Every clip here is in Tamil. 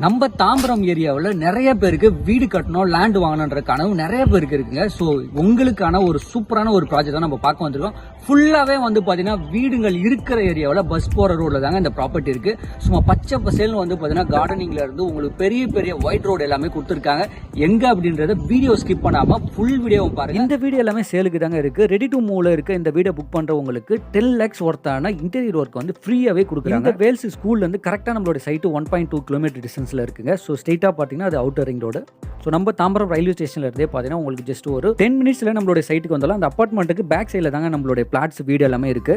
நம்ம தாம்பரம் ஏரியாவில் நிறைய பேருக்கு வீடு கட்டணும் லேண்ட் வாங்கணுன்ற கனவு நிறைய பேருக்கு இருக்குங்க. ஸோ உங்களுக்கான ஒரு சூப்பரான ஒரு ப்ராஜெக்ட் தான் நம்ம பார்க்க வந்திருக்கோம். ஃபுல்லாகவே வந்து பார்த்தீங்கன்னா வீடுகள் இருக்கிற ஏரியாவில் பஸ் போகிற ரோடில் தாங்க இந்த ப்ராப்பர்ட்டி இருக்கு. சும்மா பச்சை பசேல்னு வந்து பார்த்தீங்கன்னா கார்டனிங்ல இருந்து உங்களுக்கு பெரிய பெரிய ஒயிட் ரோடு எல்லாமே கொடுத்துருக்காங்க. எங்க அப்படின்றத வீடியோ ஸ்கிப் பண்ணாம ஃபுல் வீடியோ பாருங்க. இந்த வீடியோ எல்லாமே சேலுக்கு தாங்க இருக்கு. ரெடி டு மூவ்ல இருக்க இந்த வீடியோ புக் பண்றவங்களுக்கு டென் லேக்ஸ் ஒர்த்தான இன்டீரியர் ஒர்க் வந்து ஃப்ரீயாவே கொடுக்குறாங்க. வேல்ஸ் ஸ்கூல்ல இருந்து கரெக்டாக நம்மளோட site one point two kilometre டிஸ்டன்ஸ்ல இருக்குங்க. ஸோ ஸ்ட்ரெயிட்டாக பார்த்தீங்கன்னா அது அவுட்டர் ரிங் ரோடு ஸோ நம்ம தாம்பரம் ரயில்வே ஸ்டேஷன்ல இருந்தே பார்த்தீங்கன்னா உங்களுக்கு ஜஸ்ட் ஒரு டென் மினிட்ஸ்ல நம்மளுடைய சைட்டுக்கு வந்தாலும் அந்த அப்பார்ட்மெண்ட்டுக்கு பேக் சைடில் தாங்க நம்மளுடைய பிளாட்ஸ் வீடு எல்லாமே இருக்கு.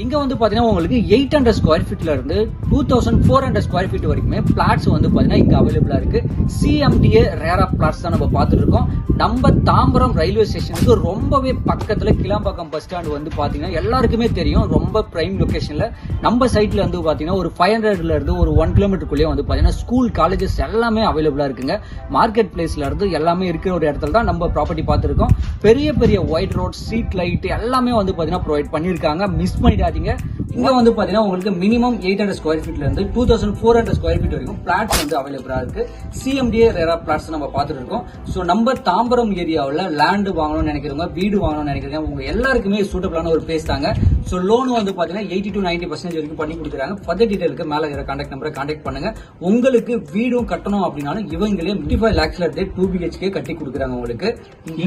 இங்க வந்து பாத்தீங்கன்னா உங்களுக்கு எயிட் ஹண்ட்ரட் ஸ்கொயர் ஃபீட்ல இருந்து two thousand four hundred square feet வரைக்குமே பிளாட்ஸ் வந்து பாத்தீங்கன்னா இங்க அவைலபிளா இருக்கு. சிஎம்டிஏ ரேரா பிளாட்ஸ் தான் நம்ம பார்த்துட்டு இருக்கோம் நம்ம தாம்பரம் ரயில்வே ஸ்டேஷனுக்கு ரொம்பவே பக்கத்துல கிளாம்பாக்கம் பஸ் ஸ்டாண்ட் வந்து பாத்தீங்கன்னா எல்லாருக்குமே தெரியும். ரொம்ப பிரைம் லொகேஷன்ல நம்ம சைட்ல இருந்து பாத்தீங்கன்னா ஒரு ஃபைவ் ஹண்ட்ரட்ல இருந்து ஒரு ஒன் கிலோமீட்டருக்குள்ளேயே வந்து பாத்தீங்கன்னா ஸ்கூல் காலேஜஸ் எல்லாமே அவைலபிளா இருக்குங்க. மார்க்கெட் பிளேஸ்ல இருந்து எல்லாமே இருக்கிற ஒரு இடத்துல தான் நம்ம ப்ராப்பர்ட்டி பார்த்துருக்கோம். பெரிய பெரிய ஒயிட் ரோட் ஸ்ட்ரீட் லைட் எல்லாமே வந்து பாத்தீங்கன்னா ப்ரொவைட் பண்ணியிருக்காங்க. மிஸ் பண்ணிட்டு பண்ணிடாதீங்க இங்க வந்து பாத்தீங்கன்னா உங்களுக்கு மினிமம் எயிட் ஹண்ட்ரட் ஸ்கொயர் ஃபீட்ல இருந்து two thousand four hundred square feet வரைக்கும் பிளாட்ஸ் வந்து அவைலபிளா இருக்கு. சிஎம்டிஏ ரேரா பிளாட்ஸ் நம்ம பார்த்துட்டு இருக்கோம். ஸோ நம்ம தாம்பரம் ஏரியாவில் லேண்டு வாங்கணும்னு நினைக்கிறவங்க வீடு வாங்கணும்னு நினைக்கிறவங்க உங்க எல்லாருக்குமே சூட்டபிளான ஒரு பிளேஸ் தாங்க. ஸோ லோன் வந்து பாத்தீங்கன்னா எயிட்டி டு நைன்டி பர்சன்டேஜ் வரைக்கும் பண்ணி கொடுக்குறாங்க. ஃபர்தர் டீடைலுக்கு மேலே இருக்கிற கான்டாக்ட் நம்பரை கான்டாக்ட் பண்ணுங்க. உங்களுக்கு வீடும் கட்டணும் அப்படின்னாலும் இவங்களே ஃபிஃப்டி ஃபைவ் லேக்ஸ்ல இருந்து டூ பிஹெச்கே கட்டி கொடுக்குறாங்க உங்களுக்கு.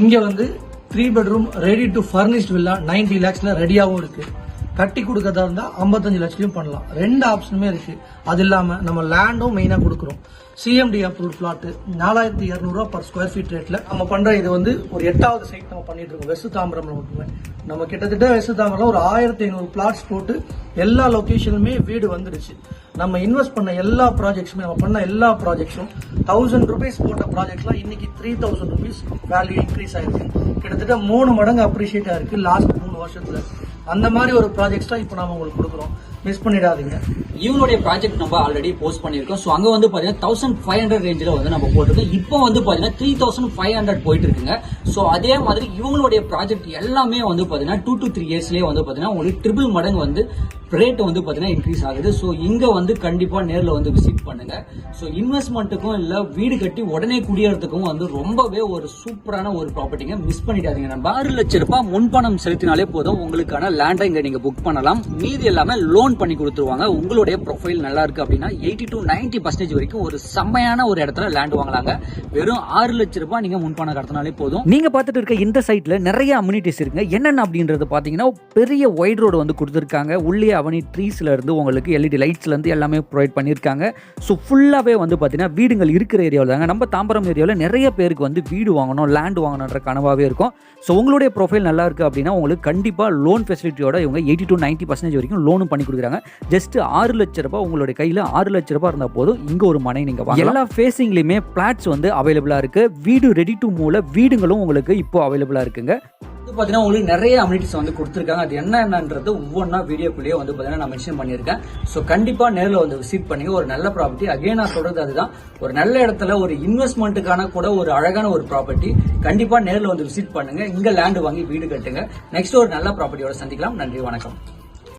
இங்க வந்து three bedroom ready to furnished villa 90 லேக்ஸ்ல ரெடியாகவும் இருக்கு. கட்டி கொடுக்கறதா இருந்தா 55 லட்சத்தையும் பண்ணலாம். ரெண்டு ஆப்ஷனுமே இருக்கு. அது இல்லாம நம்ம லேண்டும் மெயினா கொடுக்குறோம். சிஎம்டி அப்ரூவ் பிளாட் நாலாயிரத்தி இரநூறுவா பர் ஸ்கொயர் ஃபீட் ரேட்ல நம்ம பண்ற இது வந்து ஒரு எட்டாவது சைட் நம்ம பண்ணிட்டு இருக்கோம். வெஸ்ட் தாம்பரம்ல மட்டுமே. நம்ம கிட்டத்தட்ட வெஸ்ட் தாம்பரம் ஒரு ஆயிரத்தி ஐநூறு பிளாட்ஸ் போட்டு எல்லா லொக்கேஷனுமே வீடு வந்துடுச்சு நம்ம இன்வெஸ்ட் பண்ண எல்லா ப்ராஜெக்ட்ஸுமே நம்ம பண்ண எல்லா ப்ராஜெக்ட்ஸும் தௌசண்ட் ருபீஸ் போட்ட ப்ராஜெக்ட்லாம் இன்னைக்கு three thousand rupees value increase ஆயிருக்கு. கிட்டத்தட்ட மூணு மடங்கு அப்ரிஷியேட் ஆயிருக்கு லாஸ்ட் மூணு வருஷத்துல. அந்த மாதிரி ஒரு ப்ராஜெக்ட்ஸ் தான் இப்போ நாம் உங்களுக்கு கொடுக்குறோம். மிஸ் பண்ணிடாதீங்க. இவங்களுடைய ப்ராஜெக்ட் நம்ம ஆல்ரெடி போஸ்ட் பண்ணியிருக்கோம். ஸோ அங்கே வந்து பார்த்தீங்கன்னா தௌசண்ட் ஃபைவ் ஹண்ட்ரட் ரேஞ்சில் வந்து நம்ம போட்டிருக்கோம். இப்போ வந்து பார்த்தீங்கன்னா த்ரீ தௌசண்ட் ஃபைவ் ஹண்ட்ரட் போயிட்டு இருக்குங்க ஸோ அதே மாதிரி இவங்களுடைய ப்ராஜெக்ட் எல்லாமே வந்து பார்த்தீங்கன்னா டூ டு த்ரீ இயர்ஸ்லேயே வந்து பார்த்தீங்கன்னா உங்களுக்கு ட்ரிபிள் மடங்கு வந்து ரேட் வந்து பார்த்தீங்கன்னா இன்க்ரீஸ் ஆகுது. ஸோ இங்கே வந்து கண்டிப்பாக நேரில் வந்து விசிட் பண்ணுங்க. ஸோ இன்வெஸ்ட்மெண்ட்டுக்கும் இல்லை வீடு கட்டி உடனே குடியேறதுக்கும் வந்து ரொம்பவே ஒரு சூப்பரான ஒரு ப்ராப்பர்ட்டிங்க மிஸ் பண்ணிட்டாதீங்க நம்ம ஆறு லட்சம் ரூபாய் முன்பணம் செலுத்தினாலே போதும். உங்களுக்கான லேண்டை இங்கே நீங்கள் புக் பண்ணலாம். மீதி எல்லாமே லோன் பண்ணி கொடுத்துருவாங்க. உங்களுடைய ப்ரொஃபைல் நல்லா இருக்கு அப்படின்னா எயிட்டி டு நைன்டி பர்சன்டேஜ் வரைக்கும் ஒரு செம்மையான ஒரு இடத்துல லேண்ட் வாங்கலாங்க. வெறும் ஆறு லட்சம் ரூபாய் நீங்க முன்பணம் கடத்தினாலே போதும். நீங்க பார்த்துட்டு இருக்க இந்த சைட்ல நிறைய அம்யூனிட்டிஸ் இருக்குங்க. என்னென்ன அப்படின்றது பாத்தீங்கன்னா பெரிய ஒயிட் ரோடு வந்து கொடுத்துருக்காங்க. உள்ளே அவனி ட்ரீஸ்ல இருந்து உங்களுக்கு எல்இடி லைட்ஸ்ல இருந்து எல்லாமே ப்ரொவைட் பண்ணியிருக்காங்க. ஸோ ஃபுல்லாவே வந்து பாத்தீங்கன்னா வீடுகள் இருக்கிற ஏரியாவில் தாங்க. நம்ம தாம்பரம் ஏரியாவில் நிறைய பேருக்கு வந்து வீடு வாங்கணும் லேண்ட் வாங்கணுன்ற கனவாகவே இருக்கும். ஸோ உங்களுடைய ப்ரொஃபைல் நல்லா இருக்கு அப்படின்னா உங்களுக்கு கண்டிப்பாக லோன் ஃபெசிலிட்டியோட இவங்க எயிட்டி டு நைன்டி பர்சன்டேஜ் வரைக்கும் லோனும் பண்ணி கொடுக்குறாங்க. ஜஸ்ட் ஆறு லட்ச ரூபாய் உங்களுடைய கையில் ஆறு லட்ச ரூபாய் இருந்தால் போதும். இங்கே ஒரு மனை நீங்கள் வாங்கலாம். எல்லா ஃபேஸிங்லேயுமே பிளாட்ஸ் வந்து அவைலபிளாக இருக்கு. வீடு ரெடி டு மூல வீடுங்களும் உங்களுக்கு இப்போ அவைலபிளாக இருக்குங்க. வந்து பார்த்தீங்கன்னா உங்களுக்கு நிறைய அம்யூனிட்டிஸ் வந்து கொடுத்துருக்காங்க. அது என்ன என்னன்றது ஒவ்வொன்றா வீடியோக்குள்ளேயே வந்து பார்த்தீங்கன்னா நான் மென்ஷன் பண்ணியிருக்கேன். ஸோ கண்டிப்பாக நேரில் வந்து விசிட் பண்ணி ஒரு நல்ல ப்ராப்பர்ட்டி அகைன் நான் சொல்றது அதுதான். ஒரு நல்ல இடத்துல ஒரு இன்வெஸ்ட்மெண்ட்டுக்கான கூட ஒரு அழகான ஒரு ப்ராப்பர்ட்டி கண்டிப்பாக நேரில் வந்து விசிட் பண்ணுங்க. இங்கே லேண்ட் வாங்கி வீடு கட்டுங்க. நெக்ஸ்ட் ஒரு நல்ல ப்ராப்பர்ட்டியோட சந்திக்கலாம். நன்றி வணக்கம்.